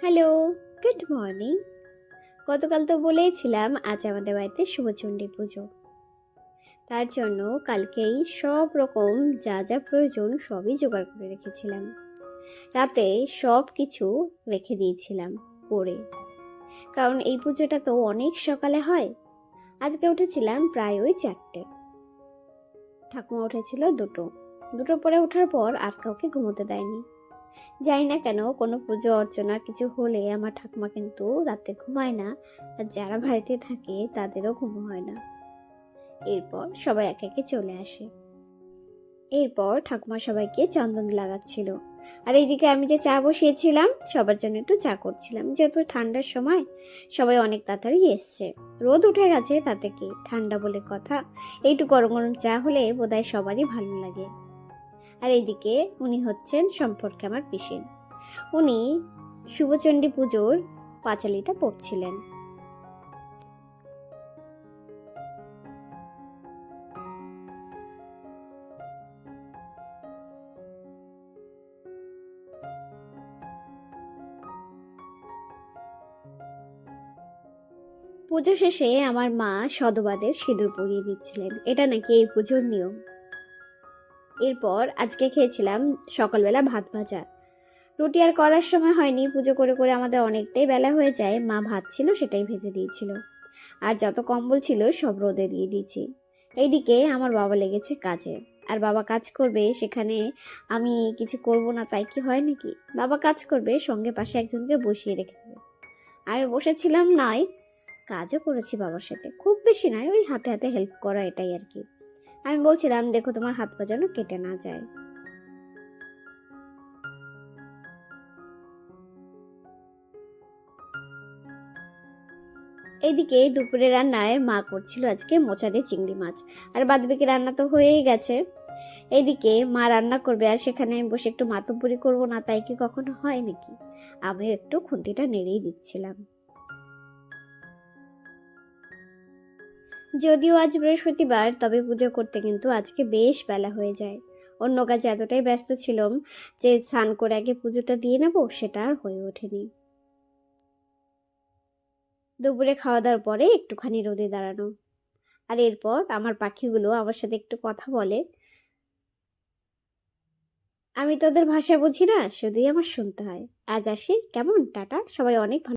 Hello, good morning. গতকাল তো বলেইছিলাম আজ আমাদের বাড়িতে শুভচণ্ডী পুজো। তার জন্য কালকেই সব রকম যা যা প্রয়োজন সবই জোগাড় করে রেখেছিলাম। রাতে সব কিছু রেখে দিয়েছিলাম, করে। কারণ এই পুজোটা তো অনেক সকালে হয়। আজকে উঠেছিলাম প্রায় ওই চারটে। ঠাকুমা উঠেছিল দুটো। দুটো পরে ওঠার পর আর কাউকে ঘুমোতে দেয়নি। জানি না কেন, কোনো পুজো অর্চনা কিছু হলে আমার ঠাকুমা কিন্তু রাতে ঘুমায় না। আর যারা বাড়িতে থাকে, তাদেরও ঘুম হয় না। এরপর সবাই একে একে চলে আসে। এরপর ঠাকুমা সবাইকে চন্দন লাগাচ্ছিল। আর এইদিকে আমি যে চা বসিয়েছিলাম, সবার জন্য একটু চা করছিলাম। যেহেতু ঠান্ডার সময়, সবাই অনেক তাড়াতাড়ি এসছে। রোদ উঠে গেছে, তাতে কি ঠান্ডা বলে কথা। এইটু গরম গরম চা হলে বোধহয় সবারই ভালো লাগে। আর এইদিকে উনি হচ্ছেন সম্পর্কে আমার পিসিন। উনি শুভচণ্ডী পুজোর পাঁচালিটা পড়ছিলেন। পুজো শেষে আমার মা সদবাদের সিঁদুর পরিয়ে দিচ্ছিলেন। এটা নাকি এই পুজোর নিয়ম? এরপর আজকে খেয়েছিলাম সকালবেলা ভাত ভাজা। রুটি আর করার সময় হয়নি, পুজো করে করে আমাদের অনেকটাই বেলা হয়ে যায়, মা ভাত ছিল সেটাই ভেজে দিয়েছিল। আর যত কম্বল ছিল সব রোদে দিয়ে দিয়েছি। এইদিকে আমার বাবা লেগেছে কাজে। আর বাবা কাজ করবে, সেখানে আমি কিছু করব না, তাই কি হয় নাকি? বাবা কাজ করবে, সঙ্গে পাশে একজনকে বসিয়ে রেখে দেবে। আমি বসেছিলাম নয় কাজও করেছি বাবার সাথে। খুব বেশি নয়, ওই হাতে হাতে হেল্প করা এটাই আর কি। আমি বলছিলাম, দেখো, তোমার হাত পা যেন কেটে না যায়। এদিকে দুপুরে রান্নায় মা করছিল আজকে মোচা দিয়ে চিংড়ি মাছ, আর বাদবাকি রান্না তো হয়েই গেছে। এদিকে মা রান্না করবে, আর সেখানে আমি বসে একটু মাতব্বরি করব না, তাই কি কখনো হয় নাকি? আমিও একটু খুন্তিটা নেড়েই দিচ্ছিলাম। যদিও আজ বৃহস্পতিবার, তবে পুজো করতে কিন্তু আজকে বেশ বেলা হয়ে যায়। অন্য কাজে এতটাই ব্যস্ত ছিলাম যে স্নান করে আগে পুজোটা দিয়ে নেব, সেটা আর হয়ে ওঠেনি। দুপুরে খাওয়া দাওয়ার পরে একটুখানি রোদে দাঁড়ানো। আর এরপর আমার পাখিগুলো আমার সাথে একটু কথা বলে। আমি তোদের ভাষা বুঝি না, শুধুই আমার শুনতে হয়। আজ আসি, কেমন? টাটা, সবাই অনেক ভালো